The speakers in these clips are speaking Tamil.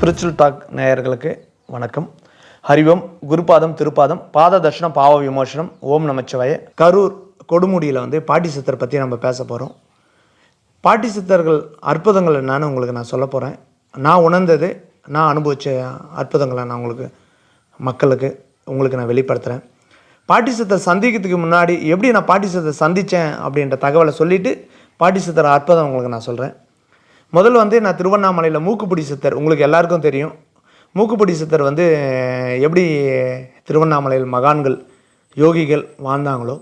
ஸ்பிரிச்சுவல் டாக் நேயர்களுக்கு வணக்கம். ஹரிவம் குருபாதம் திருப்பாதம் பாத தர்ஷனம் பாவ விமோசனம் ஓம் நமச்சிவாய. கரூர் கொடுமுடியில் வந்து பாட்டி சித்தர் பற்றி நம்ம பேச போகிறோம் பாட்டி சித்தர்கள் அற்புதங்கள் என்னன்னு உங்களுக்கு நான் சொல்ல போகிறேன் நான் உணர்ந்தது நான் அனுபவித்த அற்புதங்களை நான் உங்களுக்கு மக்களுக்கு உங்களுக்கு நான் வெளிப்படுத்துகிறேன் பாட்டி சித்தர் சந்திக்கிறதுக்கு முன்னாடி எப்படி நான் பாட்டி சித்தர் சந்தித்தேன் அப்படின்ற தகவலை சொல்லிவிட்டு பாட்டி சித்தர் அற்புதம் உங்களுக்கு நான் சொல்கிறேன் முதல்ல வந்து நான் திருவண்ணாமலையில் மூக்குப்பிடி சித்தர் உங்களுக்கு எல்லாருக்கும் தெரியும். மூக்குப்பிடி சித்தர் வந்து எப்படி திருவண்ணாமலையில் மகான்கள் யோகிகள் வாழ்ந்தாங்களோ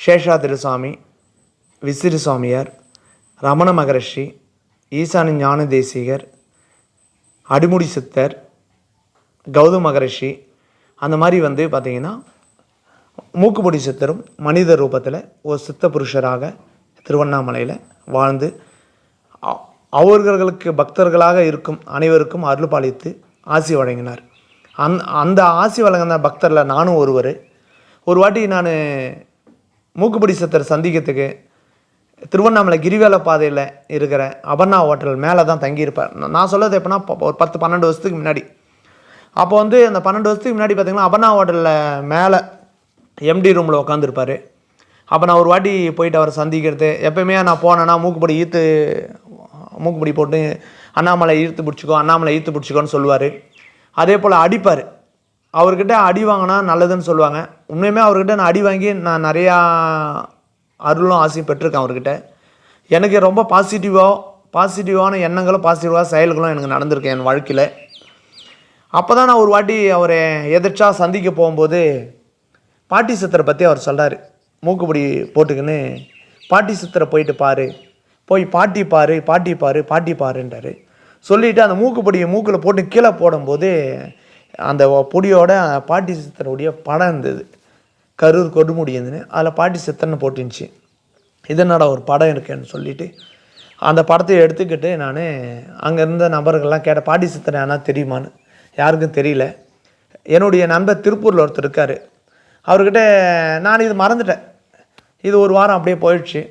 சேஷாதிரி சுவாமி விசிறு சுவாமியார் ரமண மகரிஷி ஈசான ஞான தேசிகர் அடிமுடி சித்தர் கௌதம் மகரிஷி அந்த மாதிரி வந்து பார்த்திங்கன்னா மூக்குப்பொடி சித்தரும் மனித ரூபத்தில் ஒரு சித்த புருஷராக திருவண்ணாமலையில் வாழ்ந்து அவர்களுக்கு பக்தர்களாக இருக்கும் அனைவருக்கும் அருள்பாலித்து ஆசி வழங்கினார். அந் அந்த ஆசி வழங்கின பக்தரில் நானும் ஒருவர். ஒரு வாட்டி நான் மூக்குப்பிடி சத்தர் சந்திக்கிறதுக்கு திருவண்ணாமலை கிரிவேல பாதையில் இருக்கிற அபர்ணா ஹோட்டல் மேலே தான் தங்கியிருப்பார் நான் சொல்லது எப்போனா எப்படின்னா ஒரு பத்து பன்னெண்டு வருஷத்துக்கு முன்னாடி. அப்போ வந்து அந்த பன்னெண்டு வருஷத்துக்கு முன்னாடி பார்த்தீங்கன்னா அபர்ணா ஹோட்டலில் மேலே எம்டி ரூமில் உட்காந்துருப்பார் அப்போ நான் ஒரு வாட்டி போயிட்டு அவரை சந்திக்கிறது. எப்பயுமே நான் போனேன்னா மூக்குப்படி ஈத்து மூக்குமுடி போட்டு அண்ணாமலை ஈர்த்து பிடிச்சிக்கோ அண்ணாமலை ஈர்த்து பிடிச்சிக்கோன்னு சொல்லுவார். அதே போல் அடிப்பார். அவர்கிட்ட அடி வாங்கினா நல்லதுன்னு சொல்லுவாங்க. உண்மையுமே அவர்கிட்ட நான் அடி வாங்கி நான் நிறையா அருளும் ஆசையும் பெற்றிருக்கேன் அவர்கிட்ட. எனக்கு ரொம்ப பாசிட்டிவாக பாசிட்டிவான எண்ணங்களும் பாசிட்டிவாக செயல்களும் எனக்கு நடந்திருக்கு என் வாழ்க்கையில். அப்போ தான் நான் ஒரு வாட்டி அவரை எதிர்ச்சா சந்திக்க போகும்போது பாட்டி சித்தரை பற்றி அவர் சொல்கிறார் மூக்குப்பொடி போட்டுக்கின்னு பாட்டி சித்தரை போயிட்டு பாரு. போய் பாட்டி பாரு பாட்டி பாரு பாட்டி பாருன்றாரு. சொல்லிவிட்டு அந்த மூக்குப்பொடியை மூக்கில் போட்டு கீழே போடும்போது அந்த பொடியோட பாட்டி சித்தனுடைய படம் இருந்தது. கரூர் கொடுமுடி இருந்துன்னு அதில் பாட்டி சித்தன்னு போட்டுருந்துச்சு. இதனோட ஒரு படம் இருக்கேன்னு சொல்லிட்டு அந்த படத்தை எடுத்துக்கிட்டு நான் அங்கே இருந்த நபர்கள்லாம் கேட்ட பாட்டி சித்தனை ஆனால் தெரியுமான்னு? யாருக்கும் தெரியல. என்னுடைய நண்பர் திருப்பூரில் ஒருத்தர் இருக்கார். அவர்கிட்ட நான் இது மறந்துட்டேன். இது ஒரு வாரம் அப்படியே போயிடுச்சு.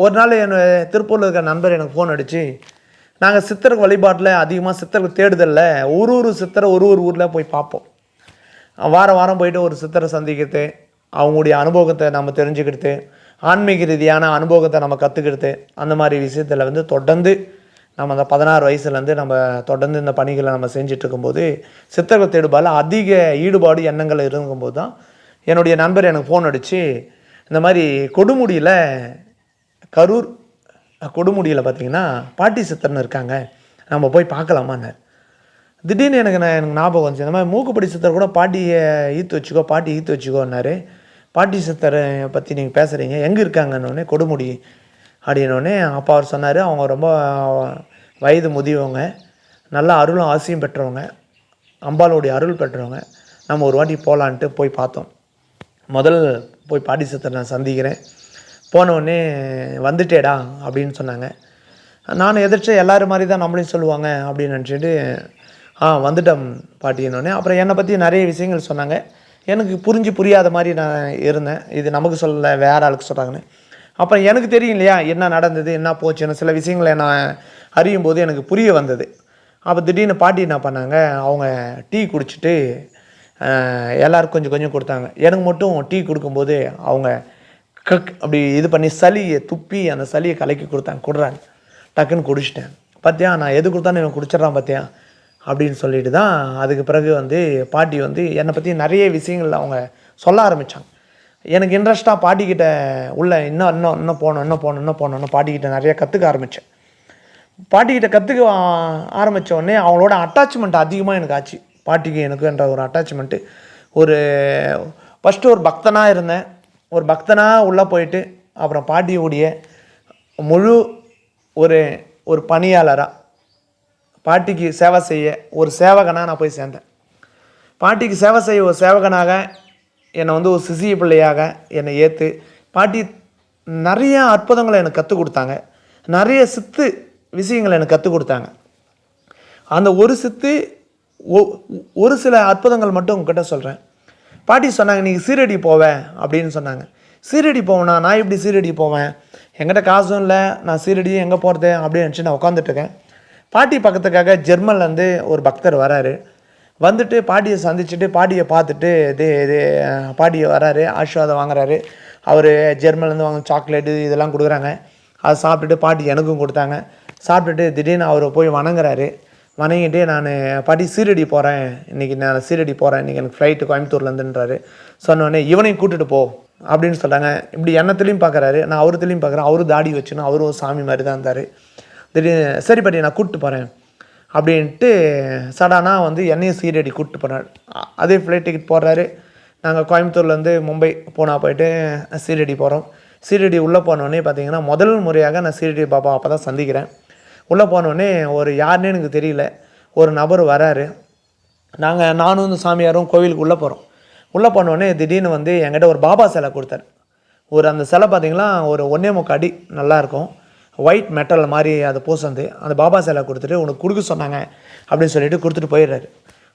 ஒரு நாள் என் திருப்பூரில் இருக்கிற நண்பர் எனக்கு ஃபோன் அடித்து நாங்கள் சித்தருக்கு வழிபாட்டில் அதிகமாக சித்தர்கள் தேடுதலில் ஒரு ஒரு சித்தரை ஒரு ஒரு ஊரில் போய் பார்ப்போம். வாரம் வாரம் போயிட்டு ஒரு சித்தரை சந்திக்கிறது அவங்களுடைய அனுபவத்தை நம்ம தெரிஞ்சுக்கிறது ஆன்மீக ரீதியான அனுபவத்தை நம்ம கற்றுக்கிறது அந்த மாதிரி விஷயத்தில் வந்து தொடர்ந்து நம்ம அந்த பதினாறு வயசுலேருந்து நம்ம தொடர்ந்து இந்த பணிகளை நம்ம செஞ்சுட்டு இருக்கும்போது சித்தர்கள் தேடுபால் அதிக ஈடுபாடு எண்ணங்கள் இருக்கும்போது தான் என்னுடைய நண்பர் எனக்கு ஃபோன் அடித்து இந்த மாதிரி கொடுமுடியில் கரூர் கொடுமுடியில் பார்த்தீங்கன்னா பாட்டி சித்தர்னு இருக்காங்க. நம்ம போய் பார்க்கலாமான்னார் திடீர்னு எனக்கு நான் எனக்கு ஞாபகம் வந்துச்சு. இந்த மாதிரி மூக்குப்படி சித்தர் கூட பாட்டியை ஈத்து வச்சுக்கோ பாட்டி ஈத்து வச்சுக்கோன்னாரு. பாட்டி சித்தரை பற்றி நீங்கள் பேசுகிறீங்க எங்கே இருக்காங்கன்னொடனே கொடுமுடி அப்படின்னோடனே அப்பா அவர் சொன்னார். அவங்க ரொம்ப வயது முதியவங்க. நல்லா அருளும் ஆசையும் பெற்றவங்க. அம்பாலோடைய அருள் பெற்றவங்க. நம்ம ஒரு வாட்டி போகலான்ட்டு போய் பார்த்தோம். முதல் போய் பாட்டி சித்தரை நான் சந்திக்கிறேன். போனவுடனே வந்துட்டேடா அப்படின்னு சொன்னாங்க. நான் எதிர்த்து எல்லோரும் மாதிரி தான் நம்மளையும் சொல்லுவாங்க அப்படின்னு நினச்சிட்டு ஆ வந்துட்டோம் பாட்டின்னொடனே அப்புறம் என்னை பற்றி நிறைய விஷயங்கள் சொன்னாங்க. எனக்கு புரிஞ்சு புரியாத மாதிரி நான் இருந்தேன். இது நமக்கு சொல்லலை வேற ஆளுக்கு சொல்கிறாங்கன்னு அப்புறம் எனக்கு தெரியும் இல்லையா என்ன நடந்தது என்ன போச்சுன்னு சில விஷயங்களை நான் அறியும் போது எனக்கு புரிய வந்தது. அப்போ திடீர்னு பாட்டி என்ன பண்ணாங்க அவங்க டீ குடிச்சிட்டு அஹ், கொஞ்சம் கொஞ்சம் கொடுத்தாங்க. எனக்கு மட்டும் டீ கொடுக்கும்போது அவங்க கக் அப்படி இது பண்ணி சளியை துப்பி அந்த சளியை கலக்கி கொடுத்தாங்க கொடுறாங்க. டக்குன்னு குடிச்சிட்டேன். பார்த்தியா நான் எது கொடுத்தாலும் இவன் குடிச்சிட்றான் பார்த்தியா அப்படின்னு சொல்லிட்டு தான் அதுக்கு பிறகு வந்து பாட்டி வந்து என்னை பற்றி நிறைய விஷயங்கள் அவங்க சொல்ல ஆரம்பித்தாங்க எனக்கு இன்ட்ரெஸ்ட்டாக பாட்டிக்கிட்ட உள்ள இன்னும் இன்னும் இன்னும் போகணும் இன்னும் போகணும் இன்னும் போகணுன்னு பாட்டிக்கிட்ட நிறைய கற்றுக்க ஆரம்பித்தேன் பாட்டிக்கிட்ட கற்றுக்க ஆரம்பித்த உடனே அவங்களோட அட்டாச்மெண்ட் அதிகமாக எனக்கு ஆச்சு. பாட்டிக்கு எனக்குன்ற ஒரு அட்டாச்மெண்ட்டு ஒரு ஃபஸ்ட்டு ஒரு பக்தனாக இருந்தேன். ஒரு பக்தனாக உள்ளே போயிட்டு அப்புறம் பாட்டியுடைய முழு ஒரு ஒரு பணியாளராக பாட்டிக்கு சேவை செய்ய ஒரு சேவகனாக நான் போய் சேர்ந்தேன். பாட்டிக்கு சேவை செய்ய ஒரு சேவகனாக என்னை வந்து ஒரு சிசிய பிள்ளையாக என்னை ஏற்று பாட்டி நிறைய அற்புதங்களை எனக்கு கற்றுக் கொடுத்தாங்க. நிறைய சித்து விஷயங்களை எனக்கு கற்றுக் கொடுத்தாங்க. அந்த ஒரு சித்து ஒ- ஒரு சில அற்புதங்கள் மட்டும் உங்ககிட்ட சொல்கிறேன் பாட்டி சொன்னாங்க நீங்கள் சீரடி போவேன் அப்படின்னு சொன்னாங்க. சீரடி போவேனா? நான் எப்படி சீரடி போவேன்? எங்கிட்ட காசும் இல்லை. நான் சீரடி எங்கே போகிறது அப்படின்னு நினச்சி நான் உட்காந்துட்ருக்கேன் பாட்டி பக்கத்துக்காக ஜெர்மன்லேருந்து ஒரு பக்தர் வராரு. வந்துட்டு பாட்டியை சந்திச்சுட்டு பாட்டியை பார்த்துட்டு இது இது பாட்டியை வராரு ஆசீர்வாதம் வாங்குறாரு. அவர் ஜெர்மன்லேருந்து வாங்க சாக்லேட்டு இதெல்லாம் கொடுக்குறாங்க. அதை சாப்பிட்டுட்டு பாட்டி எனக்கும் கொடுத்தாங்க. சாப்பிட்டுட்டு திடீர்னு அவரை போய் வணங்குறாரு. வணங்கிட்டு நான் பாட்டி சீரடி போகிறேன் இன்றைக்கி நான் சீரடி போகிறேன் இன்றைக்கி எனக்கு ஃப்ளைட்டு கோயம்புத்தூர்லேருந்துன்றாரு சொன்னோடனே இவனையும் கூட்டிட்டு போ. அப்படின்னு சொல்கிறாங்க இப்படி எண்ணத்துலையும் பார்க்குறாரு நான் அவருத்துலையும் பார்க்குறேன் அவரும் தாடி வச்சுன்னு அவரும் சாமி மாதிரி தான் இருந்தார். திடீர்னு சரி பாட்டி நான் கூப்பிட்டு போகிறேன் அப்படின்ட்டு சடானாக வந்து என்னையும் சீரடி கூப்பிட்டு போனார் அதே ஃப்ளைட் டிக்கெட் போடுறாரு. நாங்கள் கோயம்புத்தூர்லேருந்து மும்பை பூனா போயிட்டு சீரடி போகிறோம் சீரடி உள்ளே போனோடனே பார்த்தீங்கன்னா முதல் முறையாக நான் சீரடி பாபா அப்போ தான் சந்திக்கிறேன். உள்ளே போனோடனே ஒரு யாருன்னே எனக்கு தெரியல. ஒரு நபர் வராரு. நாங்கள் நானும் இந்த சாமியாரும் கோவிலுக்கு உள்ளே போகிறோம் உள்ளே போனோடனே திடீர்னு வந்து என்கிட்ட ஒரு பாபா சிலை கொடுத்தாரு. ஒரு அந்த சிலை பார்த்திங்கன்னா ஒரு ஒன்றே முக்கால் அடி நல்லாயிருக்கும் ஒயிட் மெட்டல் மாதிரி அதை பூசந்து அந்த பாபா சிலை கொடுத்துட்டு உனக்கு கொடுக்க சொன்னாங்க அப்படின்னு சொல்லிட்டு கொடுத்துட்டு போயிடுறாரு.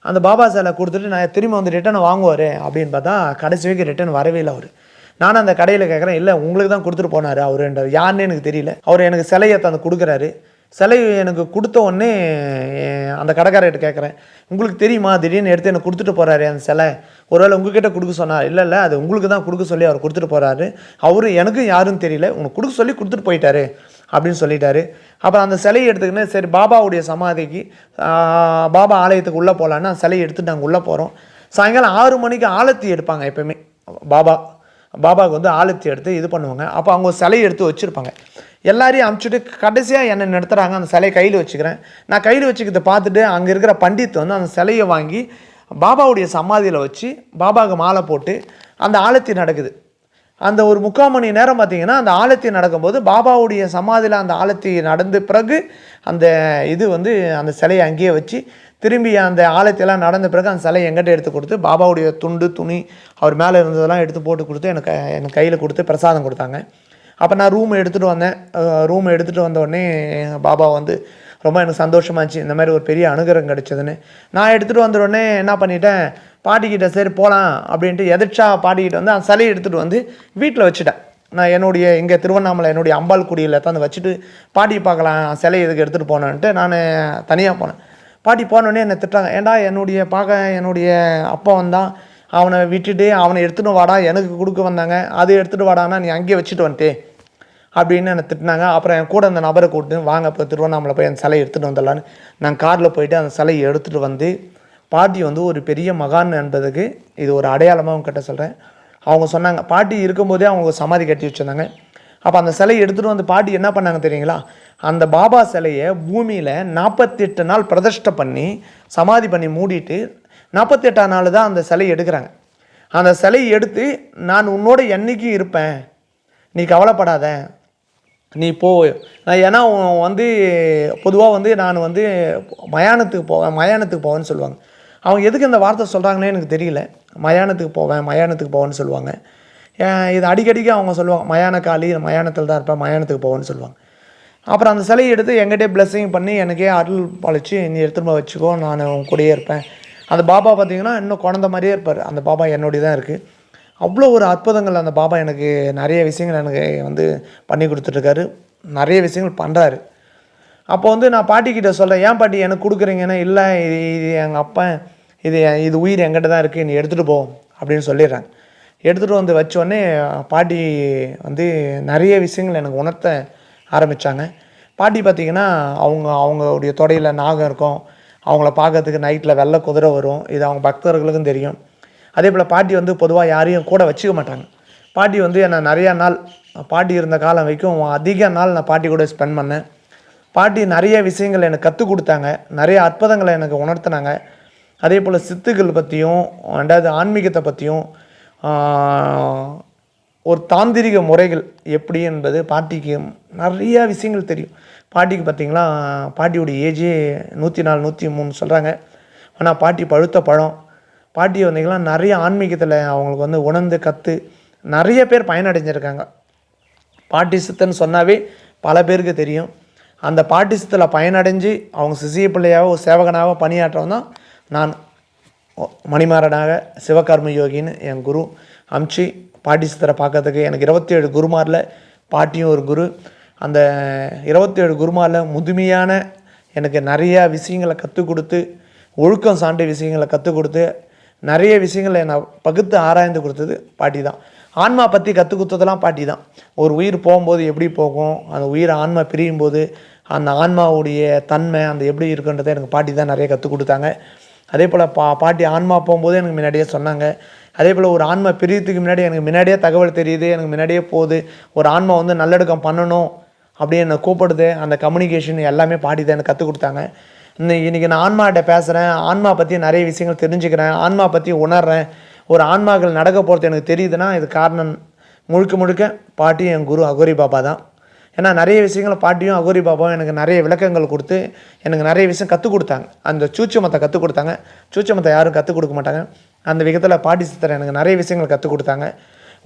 அந்த பாபா சிலை கொடுத்துட்டு நான் திரும்ப வந்து ரிட்டன் வாங்குவார் அப்படின்னு பார்த்தா கடைசி வரைக்கும் ரிட்டன் வரவே இல்லை அவர். நானும் அந்த கடையில் கேட்குறேன் இல்லை உங்களுக்கு தான் கொடுத்துட்டு போனார் அவருன்றார். யாருன்னு எனக்கு தெரியல. அவர் எனக்கு சிலையை தந்து கொடுக்குறாரு. சிலை எனக்கு கொடுத்த உடனே அந்த கடைக்காரர்கிட்ட கேட்குறேன் உங்களுக்கு தெரியுமா? திடீர்னு எடுத்து எனக்கு கொடுத்துட்டு போகிறாரு அந்த சிலை. ஒருவேளை உங்ககிட்ட கொடுக்க சொன்னார். இல்லை இல்லை அது உங்களுக்கு தான் கொடுக்க சொல்லி அவர் கொடுத்துட்டு போகிறாரு அவரு எனக்கும் யாரும் தெரியல. உனக்கு கொடுக்க சொல்லி கொடுத்துட்டு போயிட்டாரு அப்படின்னு சொல்லிட்டாரு. அப்புறம் அந்த சிலையை எடுத்துக்கின்னு சரி பாபாவுடைய சமாதிக்கு பாபா ஆலயத்துக்கு உள்ளே போகலான்னு அந்த சிலையை எடுத்துகிட்டு நாங்கள் உள்ளே போகிறோம் சாயங்காலம் ஆறு மணிக்கு ஆலத்தி எடுப்பாங்க எப்பயுமே. பாபா பாபாவுக்கு வந்து ஆலத்தி எடுத்து இது பண்ணுவாங்க. அப்போ அவங்க ஒரு சிலையை எடுத்து வச்சுருப்பாங்க. எல்லாரையும் அமுச்சுட்டு கடைசியாக என்னை நடத்துகிறாங்க அந்த சிலையை கையில் வச்சுக்கிறேன். நான் கையில் வச்சுக்கிறத பார்த்துட்டு அங்கே இருக்கிற பண்டித் வந்து அந்த சிலையை வாங்கி பாபாவுடைய சமாதியில் வச்சு பாபாவுக்கு மாலை போட்டு அந்த ஆலத்தி நடக்குது. அந்த ஒரு முக்கால் மணி நேரம் பார்த்தீங்கன்னா அந்த ஆலத்தி நடக்கும்போது பாபாவுடைய சமாதியில் அந்த ஆலத்தி நடந்த பிறகு அந்த இது வந்து அந்த சிலையை அங்கேயே வச்சு திரும்பி அந்த ஆலத்தியெல்லாம் நடந்த பிறகு அந்த சிலையை எங்கிட்ட எடுத்து கொடுத்து பாபாவுடைய துண்டு துணி அவர் மேலே இருந்ததெல்லாம் எடுத்து போட்டு கொடுத்து எனக்கு எனக்கு கையில் கொடுத்து பிரசாதம் கொடுத்தாங்க. அப்போ நான் ரூம் எடுத்துகிட்டு வந்தேன். ரூம் எடுத்துகிட்டு வந்த உடனே பாபா வந்து ரொம்ப எனக்கு சந்தோஷமாச்சு இந்த மாதிரி ஒரு பெரிய அனுகிரகம் கிடச்சதுன்னு. நான் எடுத்துகிட்டு வந்த உடனே என்ன பண்ணிட்டேன் பாட்டிக்கிட்ட சரி போகலாம் அப்படின்ட்டு எதிர்ச்சா பாட்டிக்கிட்ட வந்து அந்த சிலையை எடுத்துகிட்டு வந்து வீட்டில் வச்சுட்டேன். நான் என்னுடைய இங்கே திருவண்ணாமலை என்னுடைய அம்பாள் குடியில் தான் வச்சுட்டு பாட்டி பார்க்கலாம் சிலை இதுக்கு எடுத்துகிட்டு போனேன்ட்டு நான் தனியாக போனேன். பாட்டி போனோடனே என்னை திட்டாங்க ஏன்டா என்னுடைய பார்க்க என்னுடைய அப்பா வந்தான். அவனை விட்டுட்டு அவனை எடுத்துகிட்டு வாடா எனக்கு கொடுக்க வந்தாங்க அது எடுத்துகிட்டு வாடான்னா நீ அங்கேயே வச்சுட்டு வந்துட்டே. அப்படின்னு என்னை திட்டினாங்க. அப்புறம் என் கூட அந்த நபரை கூப்பிட்டு வாங்க இப்போ திருவண்ணாமலை போய் அந்த சிலையை எடுத்துகிட்டு வந்துடலான்னு. நான் காரில் போயிட்டு அந்த சிலையை எடுத்துகிட்டு வந்து பாட்டி வந்து ஒரு பெரிய மகான் என்பதுக்கு இது ஒரு அடையாளமாக அவங்க கிட்ட சொல்கிறேன் அவங்க சொன்னாங்க பாட்டி இருக்கும்போதே அவங்க சமாதி கட்டி வச்சுருந்தாங்க. அப்போ அந்த சிலையை எடுத்துகிட்டு வந்து பாட்டி என்ன பண்ணாங்க தெரியுங்களா? அந்த பாபா சிலையை பூமியில் நாற்பத்தெட்டு நாள் பிரதிஷ்டை பண்ணி சமாதி பண்ணி மூடிட்டு நாற்பத்தெட்டாம் நாள் தான் அந்த சிலை எடுக்கிறாங்க. அந்த சிலையை எடுத்து நான் உன்னோட என்றைக்கும் இருப்பேன். நீ கவலைப்படாத. நீ போ. நான் ஏன்னா வந்து பொதுவாக வந்து நான் வந்து மயானத்துக்கு போவேன் மயானத்துக்கு போவேன்னு சொல்லுவாங்க. அவங்க எதுக்கு இந்த வார்த்தை சொல்கிறாங்கன்னே எனக்கு தெரியல. மயானத்துக்கு போவேன் மயானத்துக்கு போவேன்னு சொல்லுவாங்க. இது அடிக்கடிக்கு அவங்க சொல்லுவாங்க மயான காலி மயானத்தில் தான் இருப்பேன் மயானத்துக்கு போவேன்னு சொல்லுவாங்க. அப்புறம் அந்த சிலையை எடுத்து எங்கிட்டே பிளஸ்ஸிங் பண்ணி எனக்கே அருள் பழிச்சு நீ எடுத்துகிட்டு போய் வச்சுக்கோ நான் உன் கூடயே இருப்பேன். அந்த பாபா பார்த்தீங்கன்னா இன்னும் குழந்த மாதிரியே இருப்பார். அந்த பாபா என்னுடைய தான் இருக்குது அவ்வளோ ஒரு அற்புதங்கள் அந்த பாபா எனக்கு நிறைய விஷயங்கள் எனக்கு வந்து பண்ணி கொடுத்துட்ருக்காரு நிறைய விஷயங்கள் பண்ணுறாரு அப்போ வந்து நான் பாட்டிக்கிட்ட சொல்கிறேன் ஏன் பாட்டி எனக்கு கொடுக்குறீங்கன்னா? இல்லை இது இது எங்கள் அப்பா இது இது உயிர் எங்கிட்ட தான் இருக்குது நீ எடுத்துகிட்டு போ அப்படின்னு சொல்லிடுறாங்க. எடுத்துகிட்டு வந்து வச்ச உடனே பாட்டி வந்து நிறைய விஷயங்கள் எனக்கு உணர்த்த ஆரம்பித்தாங்க பாட்டி பார்த்திங்கன்னா அவங்க அவங்களுடைய தொடையில் நாகம் இருக்கும். அவங்கள பார்க்கறதுக்கு நைட்டில் வெள்ளை குதிரை வரும். இது அவங்க பக்தர்களுக்கும் தெரியும். அதே போல் பாட்டி வந்து பொதுவாக யாரையும் கூட வச்சுக்க மாட்டாங்க. பாட்டி வந்து என்னை நிறையா நாள் பாட்டி இருந்த காலம் வரைக்கும் அதிக நாள் நான் பாட்டி கூட ஸ்பெண்ட் பண்ணேன். பாட்டி நிறைய விஷயங்கள் எனக்கு கற்றுக் கொடுத்தாங்க. நிறைய அற்புதங்களை எனக்கு உணர்த்தினாங்க. அதே போல் சித்துக்கள் பற்றியும் ரெண்டாவது ஆன்மீகத்தை பற்றியும் ஒரு தாந்திரிக முறைகள் எப்படி என்பது பாட்டிக்கு நிறையா விஷயங்கள் தெரியும். பாட்டிக்கு பார்த்தீங்களா பாட்டியோடைய ஏஜே நூற்றி நாலு நூற்றி மூணு சொல்கிறாங்க ஆனால் பாட்டி பழுத்த பழம். பாட்டி வந்தீங்கன்னா நிறைய ஆன்மீகத்தில் அவங்களுக்கு வந்து உணர்ந்து கற்று நிறைய பேர் பயனடைஞ்சிருக்காங்க. பாட்டி சித்தன்னு சொன்னாவே பல பேருக்கு தெரியும். அந்த பாட்டி சித்தில் பயனடைஞ்சு அவங்க சிசிய பிள்ளையாக ஒரு சேவகனாக பணியாற்றவும் தான் நான். மணிமாறனாக சிவகர்ம யோகின்னு என் குரு அமிச்சு பாட்டி சித்தரை பார்க்கறதுக்கு எனக்கு இருபத்தேழு குருமாரில் பாட்டியும் ஒரு குரு. அந்த இருபத்தேழு குருமாவில் முதுமையான எனக்கு நிறையா விஷயங்களை கற்றுக் கொடுத்து ஒழுக்கம் சார்ந்த விஷயங்களை கற்றுக் கொடுத்து நிறைய விஷயங்களை என்னை பகுத்து ஆராய்ந்து கொடுத்தது பாட்டி தான் ஆன்மா பற்றி கற்றுக் கொடுத்ததெல்லாம் பாட்டி தான் ஒரு உயிர் போகும்போது எப்படி போகும் அந்த உயிர் ஆன்மா பிரியும் போது அந்த ஆன்மாவுடைய தன்மை அந்த எப்படி இருக்குன்றதை எனக்கு பாட்டி தான் நிறைய கற்றுக் கொடுத்தாங்க. அதே போல் பா பாட்டி ஆன்மா போகும்போது எனக்கு முன்னாடியே சொன்னாங்க. அதே போல் ஒரு ஆன்மா பிரியத்துக்கு முன்னாடி எனக்கு முன்னாடியே தகவல் தெரியுது எனக்கு முன்னாடியே போகுது. ஒரு ஆன்மா வந்து நல்லடக்கம் பண்ணணும் அப்படியே என்னை கூப்பிடுது. அந்த கம்யூனிகேஷன் எல்லாமே பாட்டி தான் எனக்கு கற்றுக் கொடுத்தாங்க. இன்னைக்கு இன்றைக்கி நான் ஆன்மாட்ட பேசுகிறேன் ஆன்மா பற்றி நிறைய விஷயங்கள் தெரிஞ்சுக்கிறேன். ஆன்மா பற்றி உணர்றேன். ஒரு ஆன்மாக்கள் நடக்க போகிறது எனக்கு தெரியுதுன்னா இது காரணம் முழுக்க முழுக்க பாட்டி என் குரு அகோரி பாபா தான். ஏன்னா நிறைய விஷயங்களை பாட்டியும் அகோரி பாபாவும் எனக்கு நிறைய விளக்கங்கள் கொடுத்து எனக்கு நிறைய விஷயம் கற்றுக் கொடுத்தாங்க. அந்த சூச்சமத்தை கற்றுக் கொடுத்தாங்க. சூச்சமத்தை யாரும் கற்றுக் கொடுக்க மாட்டாங்க. அந்த விதத்தில் பாட்டி சித்தர் எனக்கு நிறைய விஷயங்கள் கற்றுக் கொடுத்தாங்க.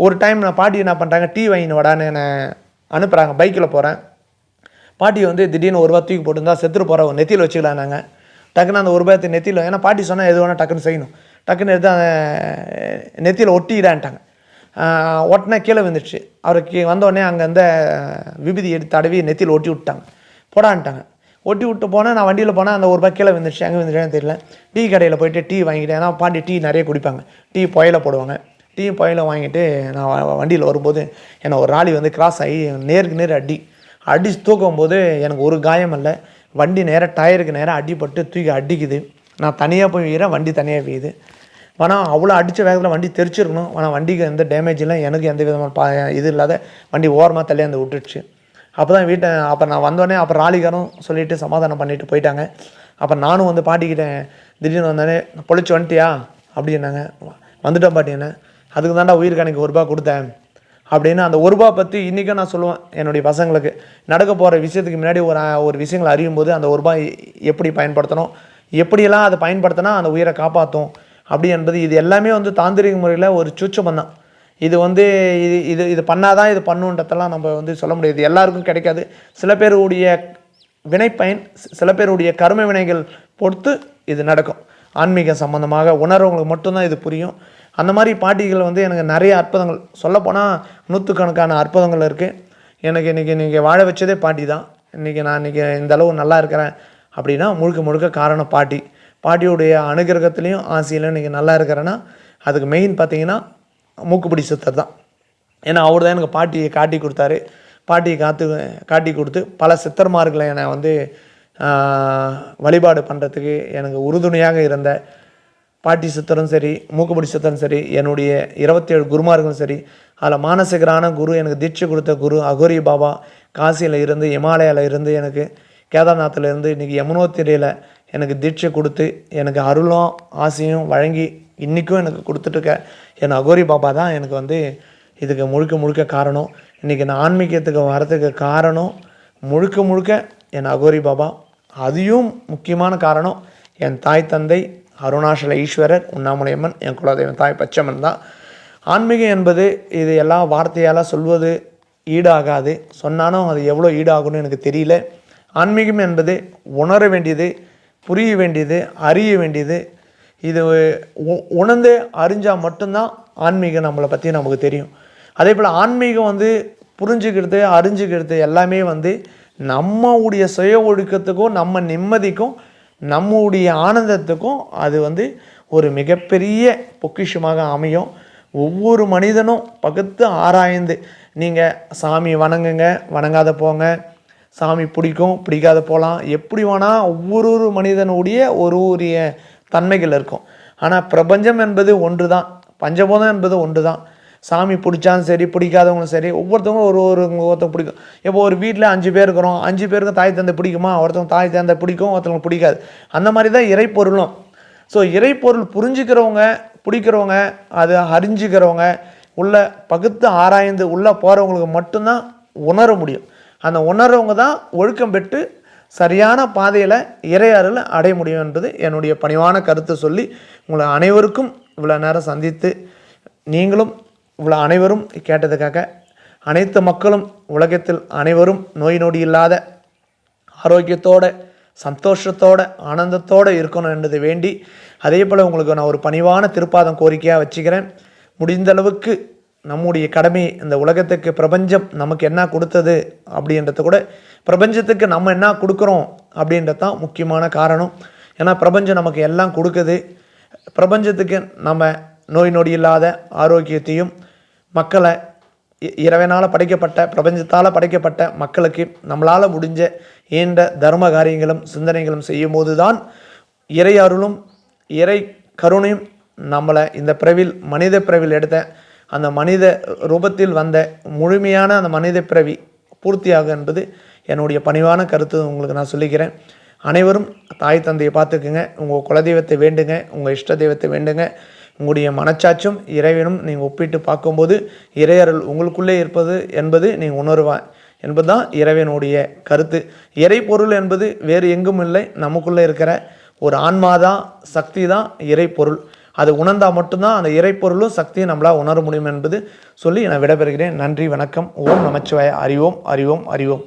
ஒரு டைம் நான் பாட்டி என்ன பண்ணுறாங்க டீ வாங்கின்னு வாடான்னு என்னை அனுப்புகிறாங்க பைக்கில் போகிறேன் பாட்டி வந்து திடீர்னு ஒரு ரூபா தூக்கி போட்டுருந்தா செத்துட்டு போகிற ஒரு நெத்தியில் வச்சுக்கலாம் நாங்கள் டக்குன்னு அந்த ஒரு ரூபாயத்தை நெத்தியில் ஏன்னா பாட்டி சொன்னால் எது வேணால் டக்குன்னு செய்யணும். டக்குன்னு எடுத்து அந்த நெத்தியில் ஒட்டிடான்ட்டாங்க ஒட்டினா கீழே வந்துடுச்சு அவருக்கு வந்தோடனே அங்கே அந்த விபதி எடுத்து தடவி நெத்தியில் ஒட்டி விட்டாங்க. போடான்ட்டாங்க. ஒட்டி விட்டு போனால் நான் வண்டியில் போனால் அந்த ஒரு ரூபாய் கீழே வந்துடுச்சு எங்கே வந்துடுச்சுன்னு தெரியல. டீ கடையில் போயிட்டு டீ வாங்கிட்டேன் ஏன்னா பாண்டி டீ நிறைய குடிப்பாங்க. டீ புயல போடுவாங்க. டீ பாயில் வாங்கிட்டு நான் வண்டியில் வரும்போது என்னை ஒரு ராலி வந்து கிராஸ் ஆகி நேருக்கு நேர் அடி. அடிச்சு தூக்கும் போது எனக்கு ஒரு காயம் இல்லை. வண்டி நேராக டயருக்கு நேராக அடிபட்டு தூக்கி அடிக்குது. நான் தனியாக போய் வீறேன் வண்டி தனியாக வீயுது ஆனால் அவ்வளோ அடித்த வேகத்தில் வண்டி தெரிச்சிருக்கணும். ஆனால் வண்டிக்கு எந்த டேமேஜ் இல்லை. எனக்கு எந்த விதமான பா இது இல்லாத வண்டி ஓரமாக தள்ளியாந்து விட்டுடுச்சு அப்போ தான் வீட்டை அப்போ நான் வந்தோடனே அப்புறம் ராலிகாரும் சொல்லிவிட்டு சமாதானம் பண்ணிட்டு போயிட்டாங்க. அப்போ நானும் வந்து பாட்டிக்கிட்டேன் திடீர்னு வந்தோடனே பொழிச்சு வந்துட்டியா? அப்படின்னாங்க. வந்துட்டேன் பாட்டி என்ன. அதுக்கு தாண்டா உயிர் கணக்கு ஒரு ரூபா கொடுத்தேன் அப்படின்னு அந்த ஒரு ரூபா பற்றி இன்றைக்கும் நான் சொல்லுவேன் என்னுடைய பசங்களுக்கு. நடக்க போகிற விஷயத்துக்கு முன்னாடி ஒரு ஒரு விஷயங்களை அறியும் போது அந்த ஒரு ரூபாய் எப்படி பயன்படுத்தணும் எப்படியெல்லாம் அதை பயன்படுத்தினா அந்த உயிரை காப்பாற்றும் அப்படி என்பது இது எல்லாமே வந்து தாந்திரிக முறையில் ஒரு சூச்சம் தான். இது வந்து இது இது இது பண்ணாதான் இது பண்ணுன்றதெல்லாம் நம்ம வந்து சொல்ல முடியாது. எல்லாருக்கும் கிடைக்காது. சில பேருடைய வினைப்பயன் சில பேருடைய கர்ம வினைகள் பொறுத்து இது நடக்கும். ஆன்மீக சம்பந்தமாக உணர்வங்களுக்கு மட்டும்தான் இது புரியும். அந்த மாதிரி பாட்டிகள் வந்து எனக்கு நிறைய அற்புதங்கள். சொல்லப்போனால் நூற்றுக்கணக்கான அற்புதங்கள் இருக்குது எனக்கு இன்றைக்கி நீங்கள் வாழ வச்சதே பாட்டி தான். இன்றைக்கி நான் இன்றைக்கி இந்த அளவு நல்லா இருக்கிறேன். அப்படின்னா முழுக்க முழுக்க காரணம் பாட்டி. பாட்டியுடைய அனுகிரகத்துலேயும் ஆசையிலும் இன்றைக்கி நல்லா இருக்கிறேன்னா அதுக்கு மெயின் பார்த்தீங்கன்னா மூக்குப்பிடி சித்தர் தான். ஏன்னா அவர் தான் எனக்கு பாட்டியை காட்டி கொடுத்தாரு. பாட்டியை காத்து காட்டி கொடுத்து பல சித்தர்மார்களை என்னை வந்து வழிபாடு பண்ணுறதுக்கு எனக்கு உறுதுணையாக இருந்த பாட்டி சித்தரும் சரி மூக்குப்பிடி சித்தரும் சரி என்னுடைய இருபத்தேழு குருமார்களும் சரி அதில் மானசிகரான குரு எனக்கு தீட்சை கொடுத்த குரு அகோரி பாபா காசியில் இருந்து இமாலயாவில் இருந்து எனக்கு கேதார்நாத்தில் இருந்து இன்றைக்கி யமுனோத்திரியில் எனக்கு தீட்சை கொடுத்து எனக்கு அருளும் ஆசையும் வழங்கி இன்றைக்கும் எனக்கு கொடுத்துட்ருக்க என் அகோரி பாபா தான் எனக்கு வந்து இதுக்கு முழுக்க முழுக்க காரணம். இன்றைக்கி நான் ஆன்மீகத்துக்கு வரதுக்கு காரணம் முழுக்க முழுக்க என் அகோரி பாபா. அதையும் முக்கியமான காரணம் என் தாய் தந்தை அருணாச்சல ஈஸ்வரர் உண்ணாமுலையம்மன் என் குலதெய்வம் தாய் பச்சையம்மன் தான். ஆன்மீகம் என்பது இது எல்லா வார்த்தையால் சொல்வது ஈடாகாது. சொன்னாலும் அது எவ்வளோ ஈடாகும்னு எனக்கு தெரியல. ஆன்மீகம் என்பது உணர வேண்டியது புரிய வேண்டியது அறிய வேண்டியது. இது உ- உணர்ந்து அறிஞ்சால் மட்டும்தான் ஆன்மீகம் நம்மளை பற்றி நமக்கு தெரியும். அதே போல் ஆன்மீகம் வந்து புரிஞ்சுக்கிறது அறிஞ்சுக்கிறது எல்லாமே வந்து நம்மளுடைய சுய ஒழுக்கத்துக்கும் நம்ம நிம்மதிக்கும் நம்முடைய ஆனந்தத்துக்கும் அது வந்து ஒரு மிகப்பெரிய பொக்கிஷமாக அமையும். ஒவ்வொரு மனிதனும் பகுத்து ஆராய்ந்து நீங்கள் சாமி வணங்குங்க வணங்காத போங்க. சாமி பிடிக்கும் பிடிக்காத போகலாம் எப்படி வேணால் ஒவ்வொரு மனிதனுடைய ஒரு உரிய தன்மைகள் இருக்கும். ஆனால் பிரபஞ்சம் என்பது ஒன்று தான் பஞ்சபூதம் என்பது ஒன்று தான் சாமி பிடிச்சாலும் சரி பிடிக்காதவங்களும் சரி ஒவ்வொருத்தவங்க ஒரு ஒரு ஒருத்தவங்க பிடிக்கும். இப்போ ஒரு வீட்டில் அஞ்சு பேர் இருக்கிறோம் அஞ்சு பேருக்கும் தாய் தந்தை பிடிக்குமா? ஒருத்தவங்க தாய் தந்தை பிடிக்கும் ஒருத்தவங்களுக்கு பிடிக்காது. அந்த மாதிரி தான் இறைப்பொருளும். ஸோ இறைப்பொருள் புரிஞ்சுக்கிறவங்க பிடிக்கிறவங்க அதை அறிஞ்சிக்கிறவங்க உள்ள பகுத்து ஆராய்ந்து உள்ளே போகிறவங்களுக்கு மட்டும்தான் உணர முடியும். அந்த உணர்றவங்க தான் ஒழுக்கம் பெற்று சரியான பாதையில் இறையாறில் அடைய முடியும் என்பது என்னுடைய பணிவான கருத்தை சொல்லி உங்களை அனைவருக்கும் இவ்வளோ நேரம் சந்தித்து நீங்களும் இவ்வளோ அனைவரும் கேட்டதுக்காக அனைத்து மக்களும் உலகத்தில் அனைவரும் நோய் நொடி இல்லாத ஆரோக்கியத்தோட சந்தோஷத்தோட ஆனந்தத்தோட இருக்கணும் என்றது வேண்டி அதே போல் உங்களுக்கு நான் ஒரு பணிவான திருப்பாதம் கோரிக்கையாக வச்சுக்கிறேன். முடிந்த அளவுக்கு நம்முடைய கடமை இந்த உலகத்துக்கு பிரபஞ்சம் நமக்கு என்ன கொடுத்தது அப்படின்றத கூட பிரபஞ்சத்துக்கு நம்ம என்ன கொடுக்குறோம் அப்படின்றது தான் முக்கியமான காரணம். ஏன்னா பிரபஞ்சம் நமக்கு எல்லாம் கொடுக்குது. பிரபஞ்சத்துக்கு நம்ம நோய் நொடி இல்லாத ஆரோக்கியத்தையும் மக்களை இ- இறைவனால் படைக்கப்பட்ட பிரபஞ்சத்தால் படைக்கப்பட்ட மக்களுக்கு நம்மளால் முடிஞ்ச ஈண்ட தர்ம காரியங்களும் சிந்தனைகளும் செய்யும்போது தான் இறை அருளும் இறை கருணையும் நம்மளை இந்த பிறவில் மனித பிறவில் எடுத்த அந்த மனித ரூபத்தில் வந்த முழுமையான அந்த மனித பிறவி பூர்த்தியாகும் என்பது என்னுடைய பணிவான கருத்து உங்களுக்கு நான் சொல்லிக்கிறேன். அனைவரும் தாய் தந்தையை பார்த்துக்குங்க. உங்கள் குலதெய்வத்தை வேண்டுங்க. உங்கள் இஷ்ட தெய்வத்தை வேண்டுங்க. உங்களுடைய மனச்சாட்சும் இறைவனும் நீங்கள் ஒப்பிட்டு பார்க்கும்போது இறையருள் உங்களுக்குள்ளே இருப்பது என்பது நீங்கள் உணர்வான் என்பதுதான் இறைவனுடைய கருத்து. இறை பொருள் என்பது வேறு எங்கும் இல்லை நமக்குள்ளே இருக்கிற ஒரு ஆன்மாதான் சக்தி தான் இறை பொருள் அது உணர்ந்தால் மட்டும்தான் அந்த இறைப்பொருளும் சக்தியும் நம்மளால் உணர முடியும் என்பது சொல்லி நான் விடைபெறுகிறேன். நன்றி வணக்கம். ஓம் நமச்சிவாய. அறிவோம் அறிவோம் அறிவோம்.